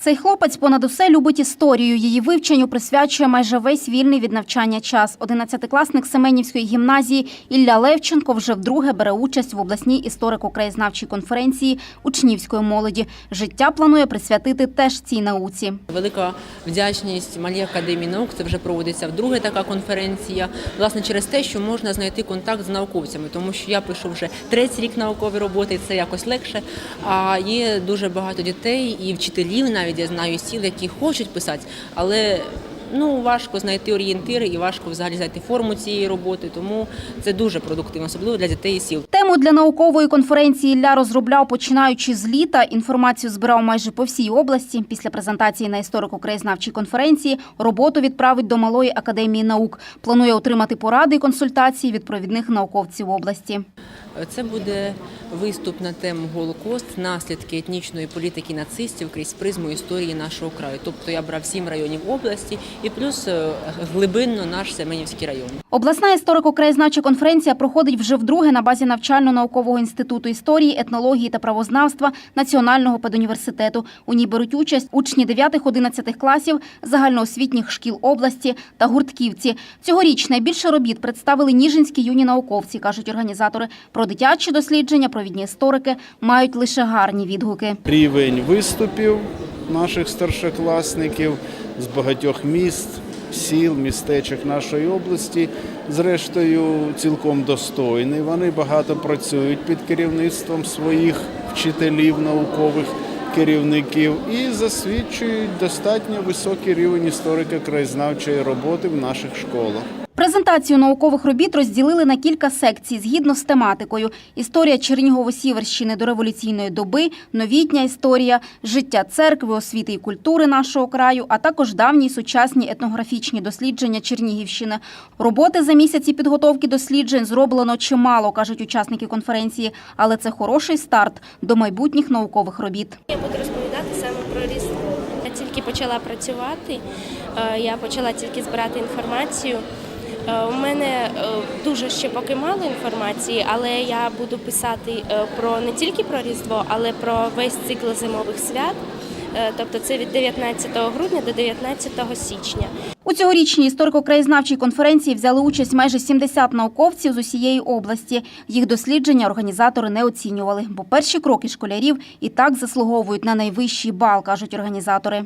Цей хлопець понад усе любить історію. Її вивченню присвячує майже весь вільний від навчання час. Одинадцятикласник Семенівської гімназії Ілля Левченко вже вдруге бере участь в обласній історико-краєзнавчій конференції учнівської молоді. Життя планує присвятити теж цій науці. Велика вдячність Малій академії наук. Це вже проводиться вдруге така конференція. Власне, через те, що можна знайти контакт з науковцями, тому що я пишу вже третій рік наукової роботи, це якось легше. А є дуже багато дітей і вчителів, навіть я знаю сіл, які хочуть писати, але ну важко знайти орієнтири і важко взагалі знайти форму цієї роботи. Тому це дуже продуктивно, особливо для дітей і сіл. Тему для наукової конференції Ілля розробляв починаючи з літа. Інформацію збирав майже по всій області. Після презентації на історико-краєзнавчій конференції роботу відправить до Малої академії наук. Планує отримати поради і консультації від провідних науковців області. Це буде виступ на тему Голокост, наслідки етнічної політики нацистів крізь призму історії нашого краю. Тобто я брав сім районів області і плюс е, глибинно наш Семенівський район. Обласна історико-краєзнавча конференція проходить вже вдруге на базі навчально-наукового інституту історії, етнології та правознавства Національного педуніверситету. У ній беруть участь учні 9-11 класів загальноосвітніх шкіл області та гуртківці. Цьогоріч найбільше робіт представили ніжинські юні науковці, кажуть організатори. Про дитячі дослідження провідні історики мають лише гарні відгуки. рівень виступів наших старшокласників з багатьох міст, сіл, містечок нашої області, зрештою, цілком достойний. Вони багато працюють під керівництвом своїх вчителів, наукових керівників і засвідчують достатньо високий рівень історико-краєзнавчої роботи в наших школах. Презентацію наукових робіт розділили на кілька секцій згідно з тематикою: історія Чернігово-Сіверщини до революційної доби, новітня історія, життя церкви, освіти і культури нашого краю, а також давні й сучасні етнографічні дослідження Чернігівщини. Роботи за місяці підготовки досліджень зроблено чимало, кажуть учасники конференції, але це хороший старт до майбутніх наукових робіт. Я буду розповідати саме про Різдво. Я тільки почала працювати, е, я почала тільки збирати інформацію. Е, У мене е, дуже ще поки мало інформації, але я буду писати е, про не тільки про Різдво, але про весь цикл зимових свят. Тобто це від 19 грудня до 19 січня. У цьогорічній історико-краєзнавчій конференції взяли участь майже 70 науковців з усієї області. Їх дослідження організатори не оцінювали, бо перші кроки школярів і так заслуговують на найвищий бал, кажуть організатори.